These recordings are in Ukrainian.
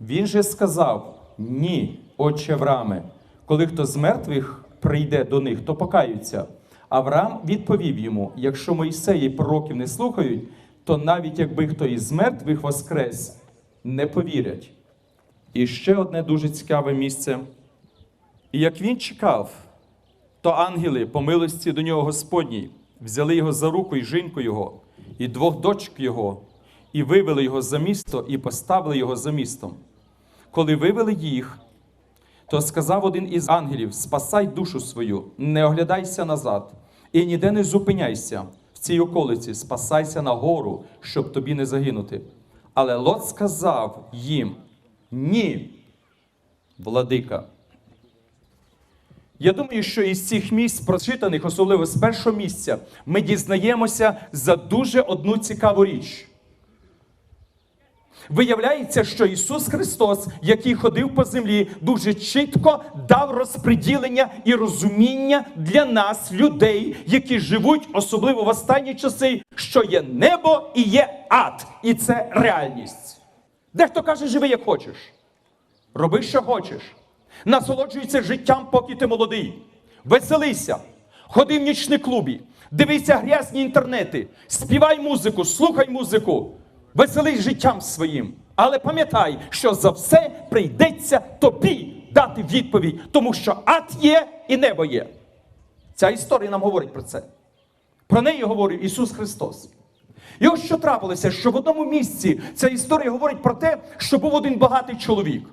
Він же сказав: Ні, отче Аврааме, коли хто з мертвих прийде до них, то покаються. Авраам відповів йому: якщо Мойсеї пророків не слухають, то навіть якби хто із мертвих воскрес, не повірять. І ще одне дуже цікаве місце. І як він чекав, то ангели, по милості до нього Господній, взяли його за руку і жінку його, і двох дочок його, і вивели його за місто, і поставили його за містом. Коли вивели їх, то сказав один із ангелів: Спасай душу свою, не оглядайся назад, і ніде не зупиняйся в цій околиці, спасайся на гору, щоб тобі не загинути. Але Лот сказав їм: Ні, владика. Я думаю, що із цих місць, прочитаних, особливо з першого місця, ми дізнаємося за дуже одну цікаву річ. Виявляється, що Ісус Христос, який ходив по землі, дуже чітко дав розподілення і розуміння для нас, людей, які живуть, особливо в останні часи, що є небо і є ад, і це реальність. Дехто каже, живи як хочеш, роби, що хочеш, насолоджуйся життям, поки ти молодий, веселися, ходи в нічні клубі, дивися грязні інтернети, співай музику, слухай музику. Веселись життям своїм. Але пам'ятай, що за все прийдеться тобі дати відповідь, тому що ад є і небо є. Ця історія нам говорить про це. Про неї говорив Ісус Христос. І ось що трапилося, що в одному місці ця історія говорить про те, що був один багатий чоловік.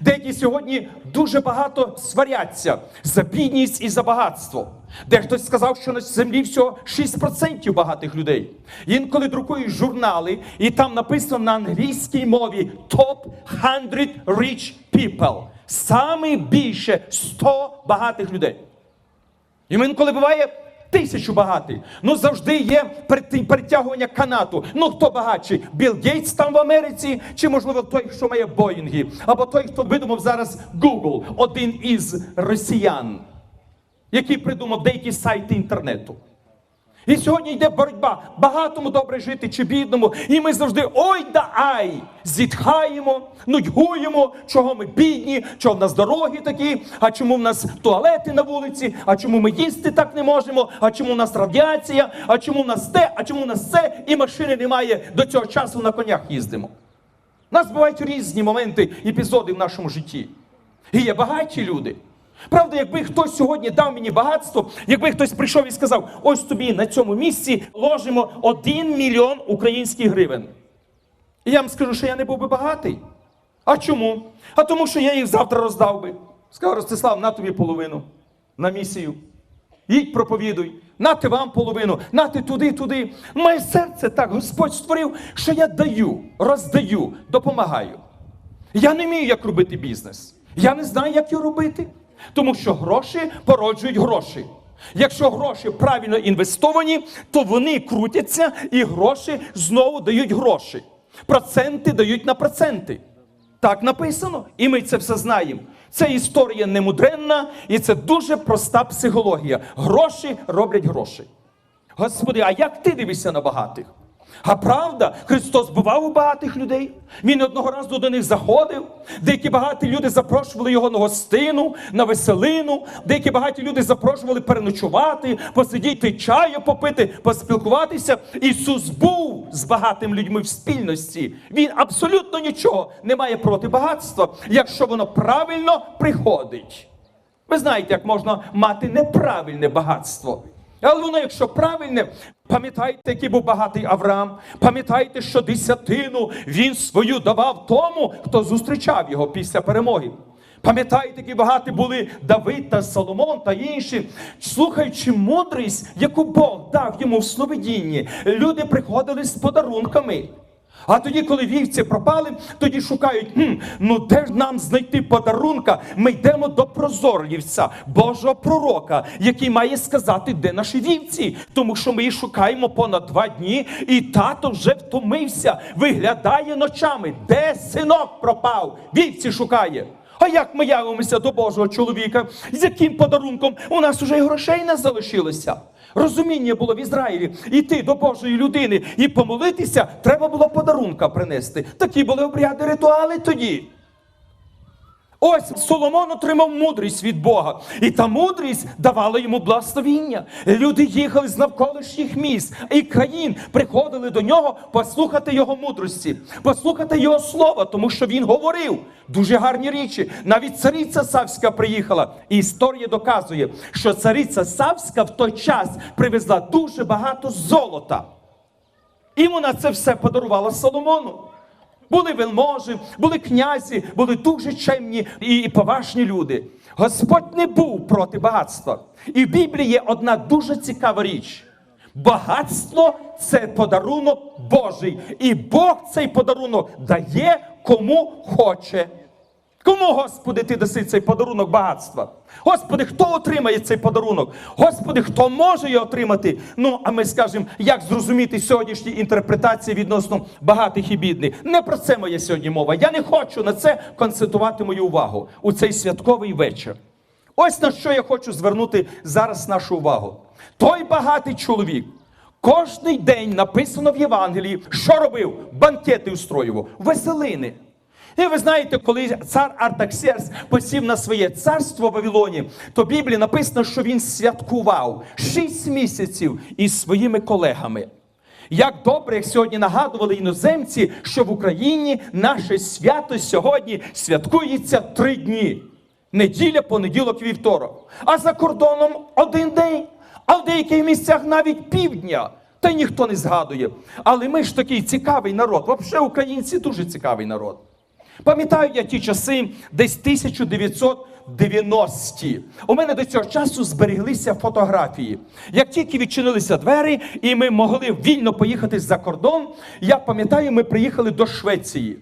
Деякі сьогодні дуже багато сваряться за бідність і за багатство. Де хтось сказав, що на землі всього 6% багатих людей. Інколи друкують журнали, і там написано на англійській мові Top 100 Rich People. Саме більше 100 багатих людей. І інколи буває тисячу багатих. Ну завжди є притягування канату. Ну хто багатший? Білл Гейтс там в Америці, чи можливо той, що має Боїнги, або той, хто видумав зараз Google, один із росіян, який придумав деякі сайти інтернету. І сьогодні йде боротьба. Багатому добре жити чи бідному. І ми завжди ой да ай! Зітхаємо, нудьгуємо, чого ми бідні, чого в нас дороги такі, а чому в нас туалети на вулиці, а чому ми їсти так не можемо, а чому в нас радіація, а чому в нас те, а чому в нас це, і машини немає до цього часу на конях їздимо. У нас бувають різні моменти, епізоди в нашому житті. І є багаті люди. Правда, якби хтось сьогодні дав мені багатство, якби хтось прийшов і сказав, ось тобі на цьому місці ложимо один мільйон українських гривень. І я вам скажу, що я не був би багатий. А чому? А тому, що я їх завтра роздав би. Сказав Ростислав, на тобі половину на місію. Їдь проповідуй, нате вам половину, нате туди, туди. Моє серце так Господь створив, що я даю, роздаю, допомагаю. Я не вмію, як робити бізнес. Я не знаю, як його робити. Тому що гроші породжують гроші. Якщо гроші правильно інвестовані, то вони крутяться і гроші знову дають гроші. Проценти дають на проценти. Так написано, і ми це все знаємо. Це історія немудренна, і це дуже проста психологія. Гроші роблять гроші. Господи, а як ти дивишся на багатих? А правда, Христос бував у багатих людей. Він одного разу до них заходив. Деякі багаті люди запрошували його на гостину, на веселину. Деякі багаті люди запрошували переночувати, посидіти чаю попити, поспілкуватися. Ісус був з багатими людьми в спільності. Він абсолютно нічого не має проти багатства, якщо воно правильно приходить. Ви знаєте, як можна мати неправильне багатство. Але воно, якщо правильне, пам'ятаєте, який був багатий Авраам, пам'ятаєте, що десятину він свою давав тому, хто зустрічав його після перемоги. Пам'ятаєте, які багаті були Давид та Соломон та інші, слухаючи мудрість, яку Бог дав йому в сновидінні, люди приходили з подарунками. А тоді, коли вівці пропали, тоді шукають, хм, ну де ж нам знайти подарунка? Ми йдемо до прозорлівця, Божого пророка, який має сказати, де наші вівці. Тому що ми їх шукаємо понад два дні, і тато вже втомився, виглядає ночами. Де синок пропав? Вівці шукає. А як ми явимося до Божого чоловіка? З яким подарунком? У нас уже й грошей не залишилося. Розуміння було в Ізраїлі іти до Божої людини і помолитися, треба було подарунка принести. Такі були обряди ритуали тоді. Ось Соломон отримав мудрість від Бога, і та мудрість давала йому благословіння. Люди їхали з навколишніх міст і країн, приходили до нього послухати його мудрості, послухати його слова, тому що він говорив дуже гарні речі. Навіть цариця Савська приїхала, і історія доказує, що цариця Савська в той час привезла дуже багато золота. І вона це все подарувала Соломону. Були вельможі, були князі, були дуже чемні і поважні люди. Господь не був проти багатства. І в Біблії є одна дуже цікава річ. Багатство це подарунок Божий. І Бог цей подарунок дає кому хоче. Кому, Господи, ти даси цей подарунок багатства? Господи, хто отримає цей подарунок? Господи, хто може його отримати? Ну, а ми скажемо, як зрозуміти сьогоднішні інтерпретації відносно багатих і бідних. Не про це моя сьогодні мова. Я не хочу на це концентрувати мою увагу у цей святковий вечір. Ось на що я хочу звернути зараз нашу увагу. Той багатий чоловік. Кожний день написано в Євангелії, що робив? Банкети устроював, веселини. І ви знаєте, коли цар Артаксерс посів на своє царство в Вавилоні, то в Біблії написано, що він святкував 6 місяців із своїми колегами. Як добре, як сьогодні нагадували іноземці, що в Україні наше свято сьогодні святкується три дні: неділя, понеділок, вівторок. А за кордоном один день, а в деяких місцях навіть півдня. Та й ніхто не згадує. Але ми ж такий цікавий народ. Взагалі, українці дуже цікавий народ. Пам'ятаю я ті часи, десь 1990-ті. У мене до цього часу збереглися фотографії. Як тільки відчинилися двері, і ми могли вільно поїхати за кордон, я пам'ятаю, ми приїхали до Швеції.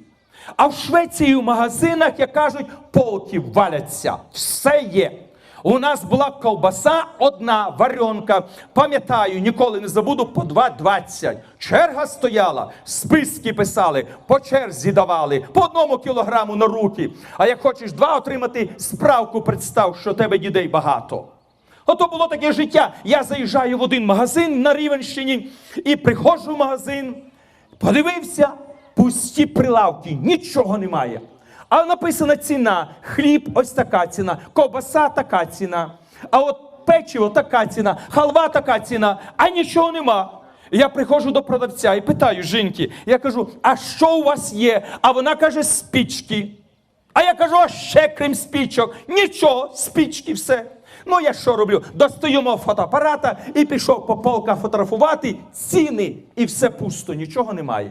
А в Швеції в магазинах, як кажуть, полки валяться. Все є. У нас була ковбаса одна варенка. Пам'ятаю, ніколи не забуду по 2,20. Черга стояла, списки писали, по черзі давали, по одному кілограму на руки. А як хочеш два отримати, справку представ, що тебе дітей багато. Ото було таке життя. Я заїжджаю в один магазин на Рівенщині і приходжу в магазин, подивився, пусті прилавки, нічого немає. А написана ціна: хліб ось така ціна, ковбаса така ціна. А от печиво така ціна, халва така ціна, а нічого нема. Я приходжу до продавця і питаю жінки, я кажу, а що у вас є? А вона каже, спічки. А я кажу, а ще крім спічок. Нічого, спічки, все. Ну, я що роблю? Достаю мого фотоапарата і пішов по полках фотографувати ціни, і все пусто, нічого немає.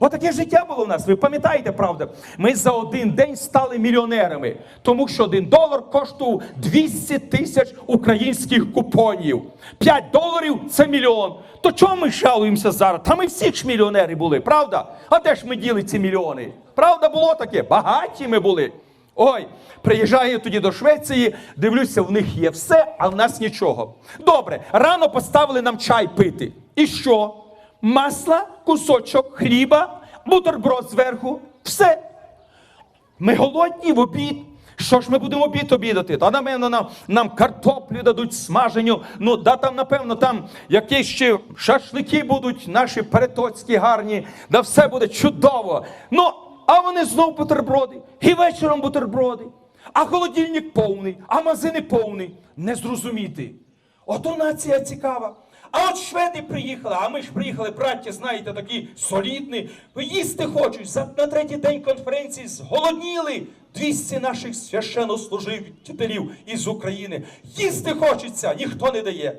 Отаке життя було в нас. Ви пам'ятаєте, правда? Ми за один день стали мільйонерами, тому що один долар коштував 200 тисяч українських купонів. 5 доларів це мільйон. То чому ми жалуємося зараз? Та ми всі ж мільйонери були, правда? А де ж ми діли ці мільйони? Правда, було таке? Багаті ми були. Ой, приїжджаю тоді до Швеції, дивлюся, в них є все, а в нас нічого. Добре, рано поставили нам чай пити. І що? Масла, кусочок хліба, бутерброд зверху. Все. Ми голодні в обід. Що ж ми будемо обід обідати? Та напевно нам, нам картоплю дадуть смаженю. Ну, да там, напевно, там якісь ще шашлики будуть, наші перетоцькі гарні, да все буде чудово. Ну, а вони знов бутерброди. І вечором бутерброди. А холодильник повний, а магазини повний. Не зрозуміти. Ото нація цікава. А от шведи приїхали, а ми ж приїхали, браття, знаєте, такі солідні. Їсти хочуть. За, на третій день конференції зголодніли 200 наших священнослужителів із України. Їсти хочеться, ніхто не дає.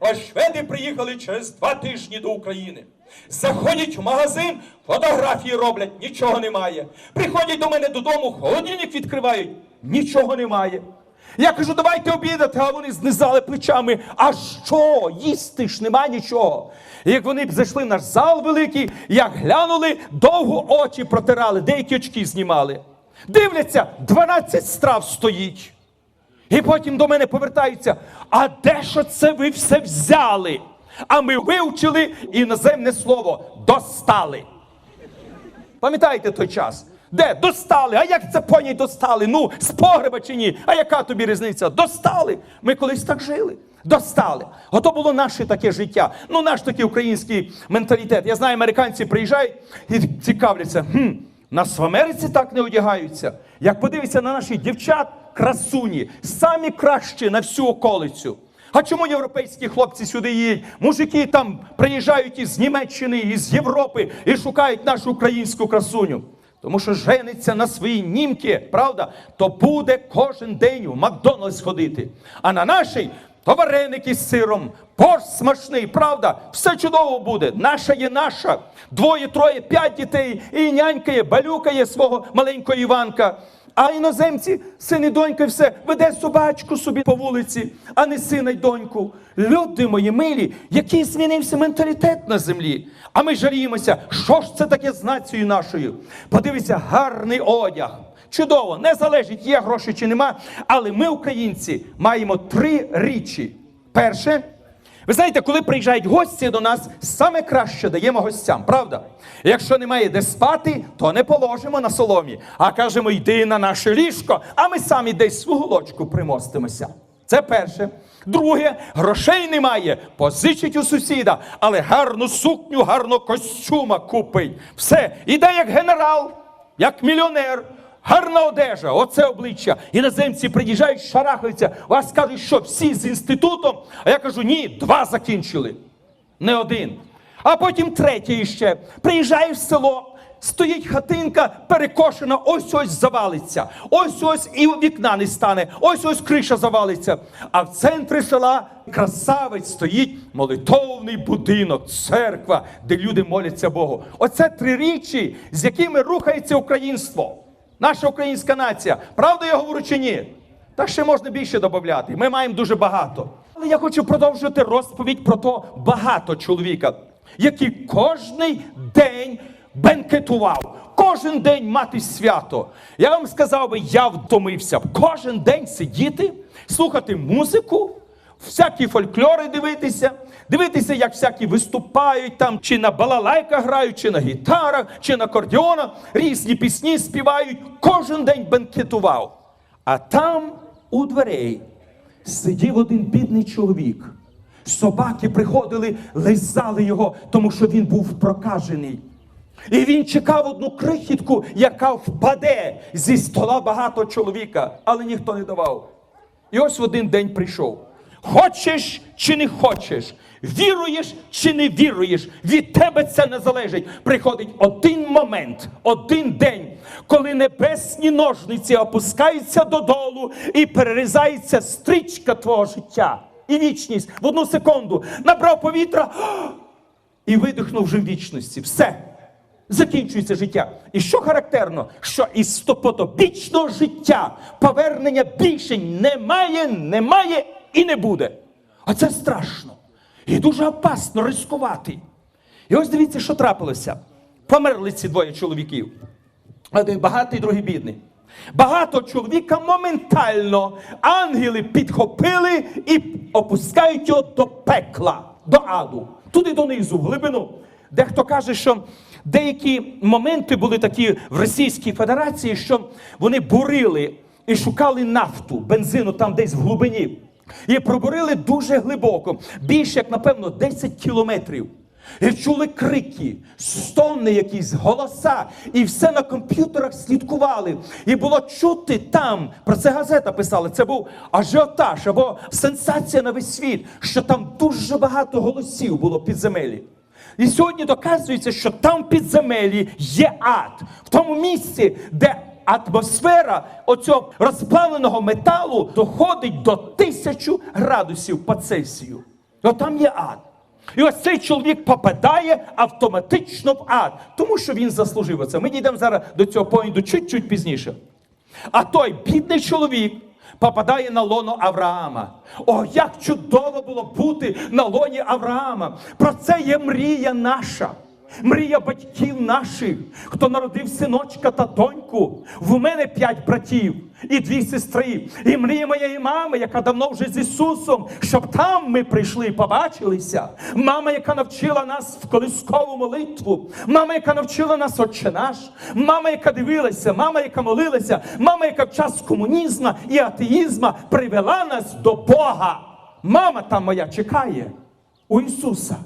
А шведи приїхали через два тижні до України. Заходять в магазин, фотографії роблять, нічого немає. Приходять до мене додому, холодильник відкривають, нічого немає. Я кажу, давайте обідати, а вони знизали плечами. А що? Їсти ж нема нічого. І як вони зайшли в наш зал великий, як глянули, довго очі протирали, деякі очки знімали. Дивляться, 12 страв стоїть. І потім до мене повертаються. А де ж це ви все взяли? А ми вивчили іноземне слово достали. Пам'ятаєте той час? Де? Достали. А як це поні достали? Ну, з погреба чи ні? А яка тобі різниця? Достали. Ми колись так жили. Достали. Ото було наше таке життя. Ну, наш такий український менталітет. Я знаю, американці приїжджають і цікавляться. Хм, нас в Америці так не одягаються. Як подивиться на наших дівчат, красуні, самі кращі на всю околицю. А чому європейські хлопці сюди їдуть? Мужики там приїжджають із Німеччини, із Європи і шукають нашу українську красуню. Тому що жениться на свої німки, правда, то буде кожен день в Макдональдс ходити. А на нашій то вареники з сиром, борщ смачний, правда, все чудово буде. Наша є наша. Двоє, троє, п'ять дітей, і нянькає, балюкає свого маленького Іванка. А іноземці, син і донька, все веде собачку собі по вулиці, а не сина й доньку. Люди мої милі, який змінився менталітет на землі. А ми жаліємося, що ж це таке з нацією нашою? Подивися, гарний одяг. Чудово, не залежить, є гроші чи нема. Але ми, українці, маємо три річі. Перше, ви знаєте, коли приїжджають гості до нас, саме краще даємо гостям, правда? Якщо немає де спати, то не положимо на соломі, а кажемо, йди на наше ліжко, а ми самі десь в уголочку примостимося. Це перше. Друге, грошей немає, позичить у сусіда, але гарну сукню, гарного костюма купить. Все, іде як генерал, як мільйонер. Гарна одежа, оце обличчя. Іноземці приїжджають, шарахаються. Вас кажуть, що всі з інститутом. А я кажу, ні, два закінчили. Не один. А потім третє іще. Приїжджаєш в село, стоїть хатинка, перекошена, ось ось завалиться. Ось ось і вікна не стане, ось ось криша завалиться. А в центрі села красавець стоїть молитовний будинок, церква, де люди моляться Богу. Оце три річі, з якими рухається українство. Наша українська нація. Правда я говорю чи ні? Та ще можна більше додати. Ми маємо дуже багато. Але я хочу продовжити розповідь про того багато чоловіка, який кожний день бенкетував. Кожен день мати свято. Я вам сказав би, я втомився. Кожен день сидіти, слухати музику, всякі фольклори дивитися, дивитися, як всякі виступають там, чи на балалайках грають, чи на гітарах, чи на акордіонах, різні пісні співають. Кожен день бенкетував. А там у дверей сидів один бідний чоловік. Собаки приходили, лизали його, тому що він був прокажений. І він чекав одну крихітку, яка впаде зі стола багато чоловіка, але ніхто не давав. І ось в один день прийшов. Хочеш чи не хочеш, віруєш чи не віруєш, від тебе це не залежить. Приходить один момент, один день, коли небесні ножниці опускаються додолу і перерізається стрічка твого життя. І вічність в одну секунду набрав повітря і видихнув вже в вічності. Все. Закінчується життя. І що характерно, що із стопотобічного життя повернення більше немає, немає і не буде. А це страшно. І дуже опасно ризикувати. І ось дивіться, що трапилося. Померли ці двоє чоловіків. Один багатий, другий бідний. Багато чоловіка моментально ангели підхопили і опускають його до пекла, до аду, туди донизу, в глибину. Дехто каже, що деякі моменти були такі в Російській Федерації, що вони бурили і шукали нафту, бензину там десь в глибині. І пробурили дуже глибоко, більше, як напевно, 10 кілометрів. І чули крики, стони якісь, голоса, і все на комп'ютерах слідкували. І було чути там, про це газета писала, це був ажіотаж або сенсація на весь світ, що там дуже багато голосів було підземелі. І сьогодні доказується, що там підземелі є ад, в тому місці, де атмосфера оцього розплавленого металу доходить до тисячу градусів по Цельсію. От там є ад. І ось цей чоловік попадає автоматично в ад, тому що він заслужив це. Ми дійдемо зараз до цього поінту чуть-чуть пізніше. А той бідний чоловік попадає на лоно Авраама. О, як чудово було бути на лоні Авраама! Про це є мрія наша. Мрія батьків наших, хто народив синочка та доньку. В мене п'ять братів і дві сестри. І мрія моєї мами, яка давно вже з Ісусом, щоб там ми прийшли і побачилися. Мама, яка навчила нас в колискову молитву, мама, яка навчила нас Отче наш, мама, яка дивилася, мама, яка молилася, мама, яка в час комунізму і атеїзму привела нас до Бога. Мама там моя чекає у Ісуса.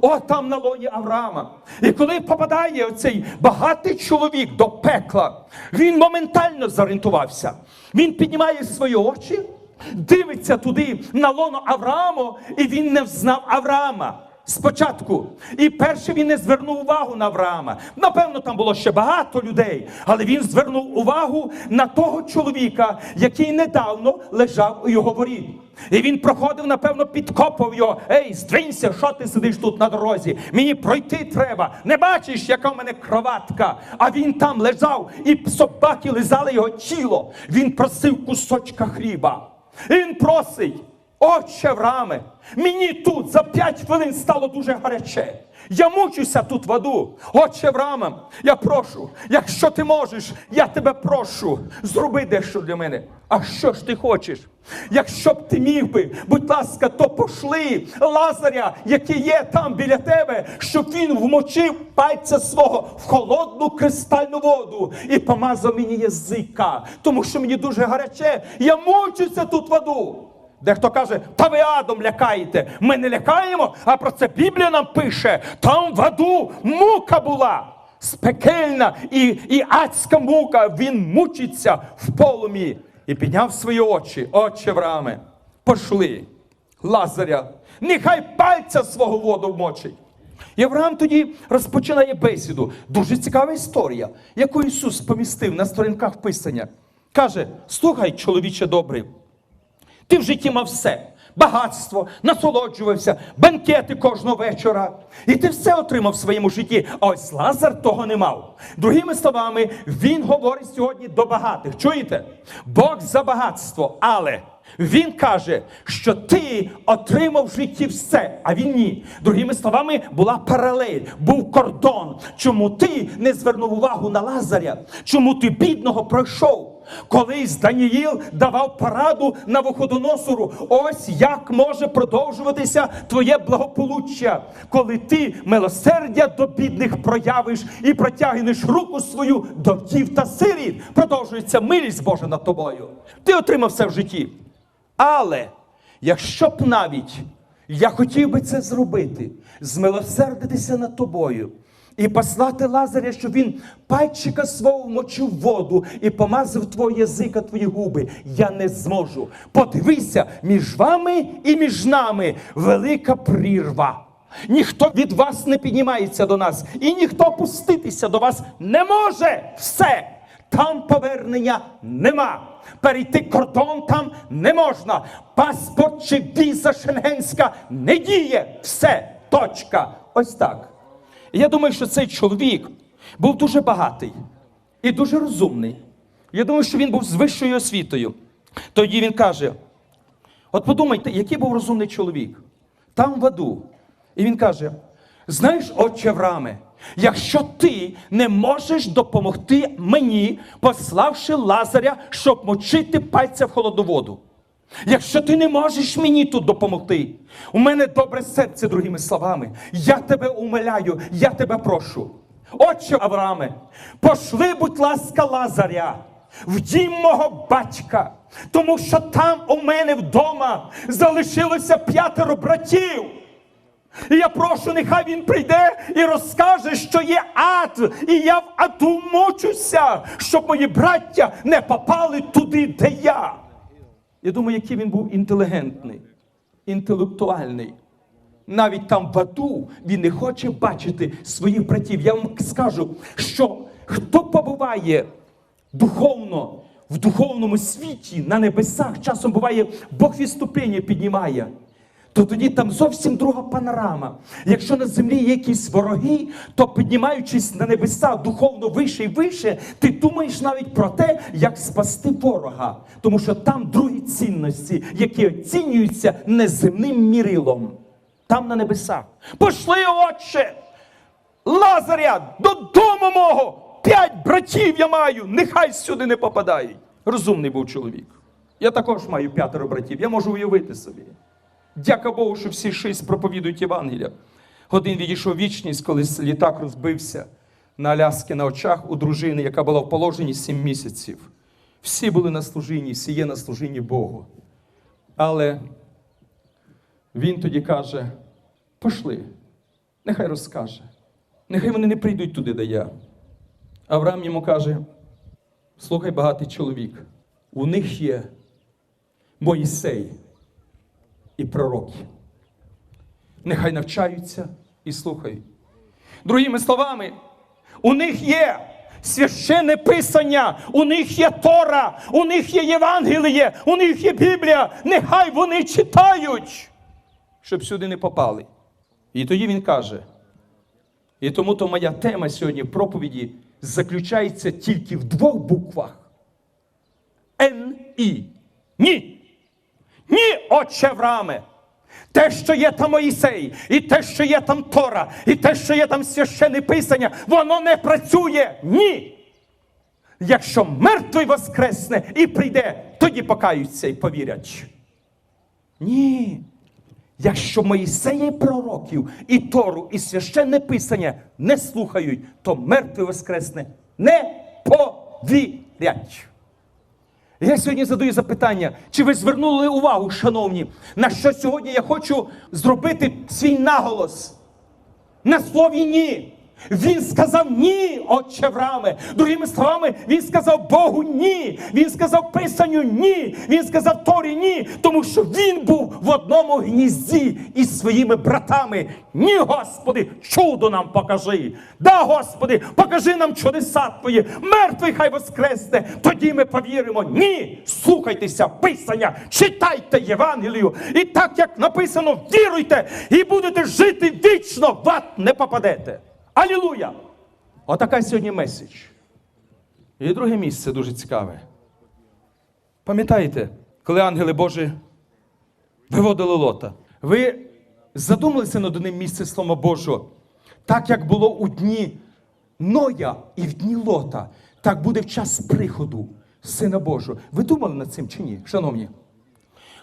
О, там на лоні Авраама. І коли попадає оцей багатий чоловік до пекла, він моментально зорієнтувався. Він піднімає свої очі, дивиться туди на лоно Аврааму, і він не взнав Авраама. Спочатку. І перше він не звернув увагу на Авраама. Напевно, там було ще багато людей, але він звернув увагу на того чоловіка, який недавно лежав у його воріт. І він проходив, напевно, підкопав його. Ей, здвинься, що ти сидиш тут на дорозі? Мені пройти треба. Не бачиш, яка в мене кроватка. А він там лежав, і собаки лизали його тіло. Він просив кусочка хліба. І він просить. Отче Аврааме, мені тут за п'ять хвилин стало дуже гаряче. Я мучуся тут в аду. Отче Аврааме, я прошу, якщо ти можеш, я тебе прошу, зроби дещо для мене. А що ж ти хочеш? Якщо б ти міг би, будь ласка, то пошли Лазаря, який є там біля тебе, щоб він вмочив пальця свого в холодну кристальну воду і помазав мені язика, тому що мені дуже гаряче. Я мучуся тут в аду. Дехто каже, та ви адом лякаєте. Ми не лякаємо, а про це Біблія нам пише. Там в аду мука була. Спекельна і, і адська мука. Він мучиться в полумі. І підняв свої очі, очі Аврааме, пошли Лазаря, нехай пальця свого воду вмочить. І тоді розпочинає бесіду. Дуже цікава історія, яку Ісус помістив на сторінках Писання. Каже: слухай, чоловіче добрий, ти в житті мав все. Багатство, насолоджувався, банкети кожного вечора. І ти все отримав в своєму житті. А ось Лазар того не мав. Другими словами, він говорить сьогодні до багатих. Чуєте? Бог за багатство. Але він каже, що ти отримав в житті все, а він ні. Другими словами, була паралель, був кордон. Чому ти не звернув увагу на Лазаря? Чому ти бідного пройшов? Колись Даніїл давав пораду на виходоносору. Ось як може продовжуватися твоє благополуччя, коли ти милосердя до бідних проявиш і протягнеш руку свою до вдів та сиріт. Продовжується милість Божа над тобою. Ти отримав все в житті. Але якщо б навіть я хотів би це зробити, змилосердитися над тобою. І послати Лазаря, щоб він пальчика свого вмочив воду і помазав твого язика, твої губи. Я не зможу. Подивися, між вами і між нами велика прірва. Ніхто від вас не піднімається до нас, і ніхто пуститися до вас не може. Все. Там повернення нема. Перейти кордон там не можна. Паспорт чи віза шенгенська не діє. Все. Точка. Ось так. Я думаю, що цей чоловік був дуже багатий і дуже розумний. Я думаю, що він був з вищою освітою. Тоді він каже: от подумайте, який був розумний чоловік там в аду. І він каже: знаєш, отче Аврааме, якщо ти не можеш допомогти мені, пославши Лазаря, щоб мочити пальця в холодну воду. Якщо ти не можеш мені тут допомогти, у мене добре серце, другими словами. Я тебе умиляю, я тебе прошу. Отче Аврааме, пошли, будь ласка, Лазаря в дім мого батька, тому що там у мене вдома залишилося п'ятеро братів. І я прошу, нехай він прийде і розкаже, що є ад, і я в аду мучуся, щоб мої браття не попали туди, де я. Я думаю, який він був інтелігентний, інтелектуальний. Навіть там в аду він не хоче бачити своїх братів. Я вам скажу, що хто побуває духовно в духовному світі на небесах, часом буває Бог відступлення піднімає. То тоді там зовсім друга панорама. Якщо на землі є якісь вороги, то піднімаючись на небеса духовно вище і вище, ти думаєш навіть про те, як спасти ворога. Тому що там другі цінності, які оцінюються неземним мірилом. Там на небесах. Пошли, отче! Лазаря додому мого! П'ять братів я маю, нехай сюди не попадають. Розумний був чоловік. Я також маю п'ятеро братів, я можу уявити собі. Дяка Богу, що всі шість проповідують Євангелія. Один відійшов вічність, коли літак розбився на Аляскі на очах у дружини, яка була в положенні сім місяців. Всі були на служінні, всі є на служінні Богу. Але він тоді каже: пошли, нехай розкаже. Нехай вони не прийдуть туди, де я. Авраам йому каже: слухай, багатий чоловік, у них є Моїсей і пророки. Нехай навчаються і слухають. Другими словами, у них є священне писання, у них є Тора, у них є Євангеліє, у них є Біблія. Нехай вони читають, щоб сюди не попали. І тоді він каже. І тому то моя тема сьогодні проповіді заключається тільки в двох буквах. Н і. Ні. Отче Аврааме. Те, що є там Моїсей, і те, що є там Тора, і те, що є там священне писання, воно не працює. Ні. Якщо мертвий воскресне і прийде, тоді покаються і повірять. Ні. Якщо Моїсея і пророків, і Тору, і священне писання не слухають, то мертвий воскресне не повірять. Я сьогодні задаю запитання, чи ви звернули увагу, шановні, на що сьогодні я хочу зробити свій наголос? На слові ні. Він сказав ні, отче Аврааме. Другими словами, він сказав Богу ні. Він сказав Писанню ні. Він сказав Торі ні, тому що він був в одному гнізді із своїми братами. Ні, Господи, чудо нам покажи. Да, Господи, покажи нам чудеса Твої. Мертвий хай воскресне. Тоді ми повіримо. Ні. Слухайтеся Писання, читайте Євангелію. І так як написано, віруйте і будете жити вічно, в ад не попадете. Алілуя! Отака сьогодні меседж. І друге місце дуже цікаве. Пам'ятаєте, коли ангели Божі виводили лота? Ви задумалися над одним місцем Слова Божого? Так як було у дні Ноя і в дні лота, так буде в час приходу Сина Божого. Ви думали над цим чи ні, шановні?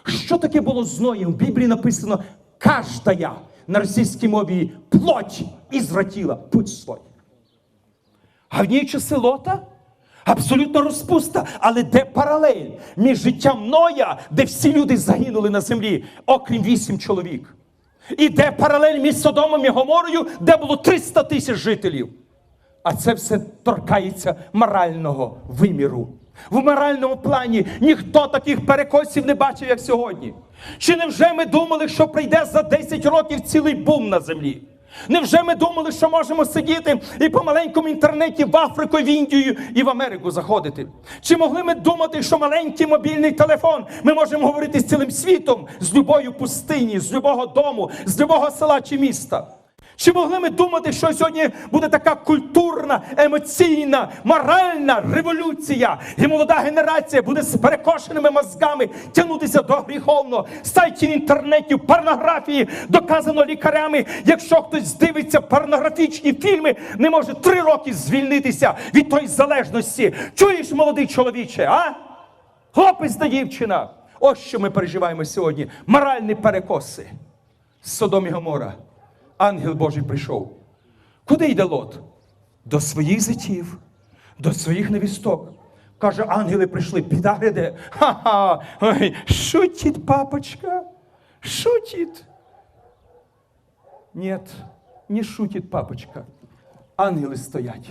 Що таке було з Ноєм? В Біблії написано «каждая» на російській мові плоть ізвратіла путь свой. А в ній часи лота абсолютно розпуста. Але де паралель між життям Ноя, де всі люди загинули на землі, окрім вісім чоловік. І де паралель між Содомом і Гоморою, де було 300 тисяч жителів. А це все торкається морального виміру. В моральному плані ніхто таких перекосів не бачив, як сьогодні. Чи невже ми думали, що прийде за 10 років цілий бум на землі? Невже ми думали, що можемо сидіти і по маленькому інтернеті в Африку, в Індію і в Америку заходити? Чи могли ми думати, що маленький мобільний телефон ми можемо говорити з цілим світом, з любої пустині, з любого дому, з любого села чи міста? Чи могли ми думати, що сьогодні буде така культурна, емоційна, моральна революція, і молода генерація буде з перекошеними мозгами тягнутися до гріховного сайтів інтернетів, порнографії, доказано лікарями. Якщо хтось дивиться порнографічні фільми, не може три роки звільнитися від тої залежності. Чуєш, молодий чоловіче, а? Хлопець та дівчина. Ось що ми переживаємо сьогодні. Моральні перекоси. Содом і Гомора. Ангел Божий прийшов. Куди йде лот? До своїх зятів, до своїх невісток. Каже, ангели прийшли, біда гряде. Ха-ха, ой, папочка, шутить. Нет, не шутить, папочка. Ангели стоять.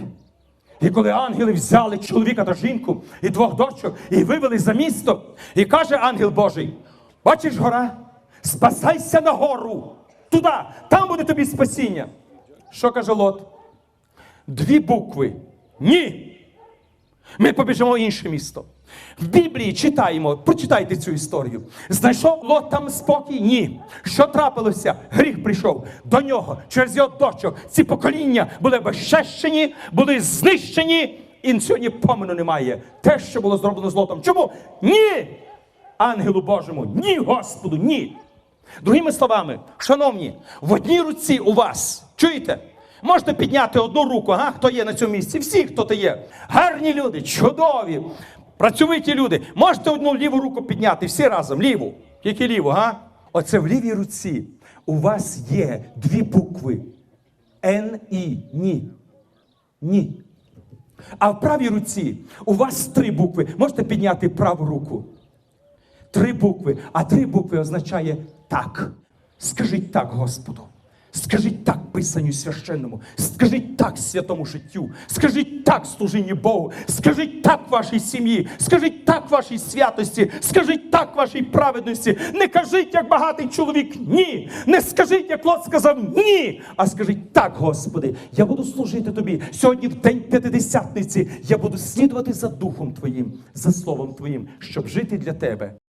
І коли ангели взяли чоловіка та жінку і двох дочок і вивели за місто, і каже ангел Божий: бачиш гора, спасайся на гору, туди, там буде тобі спасіння. Що каже Лот? Дві букви. Ні. Ми побіжимо в інше місто. В Біблії читаємо, прочитайте цю історію. Знайшов Лот там спокій? Ні. Що трапилося? Гріх прийшов до нього через його дочок. Ці покоління були безчещені, були знищені, і сьогодні помину немає. Те, що було зроблено з Лотом. Чому? Ні! Ангелу Божому, ні, Господу, ні. Другими словами, шановні, в одній руці у вас, чуєте? Можете підняти одну руку, ага, хто є на цьому місці? Всі, хто то є. Гарні люди, чудові, працьовиті люди. Можете одну ліву руку підняти, всі разом, ліву. Тільки ліву, га? Оце в лівій руці у вас є дві букви. Н і ні. Ні. А в правій руці у вас три букви. Можете підняти праву руку. Три букви. А три букви означає так. Скажіть так Господу. Скажіть так Писанню священному, скажіть так святому життю, скажіть так служінню Богу, скажіть так вашій сім'ї, скажіть так вашій святості, скажіть так вашій праведності. Не кажіть, як багатий чоловік, ні. Не скажіть, як Лот сказав ні. А скажіть так, Господи, я буду служити тобі. Сьогодні в день п'ятидесятниці я буду слідувати за Духом Твоїм, за Словом Твоїм, щоб жити для Тебе.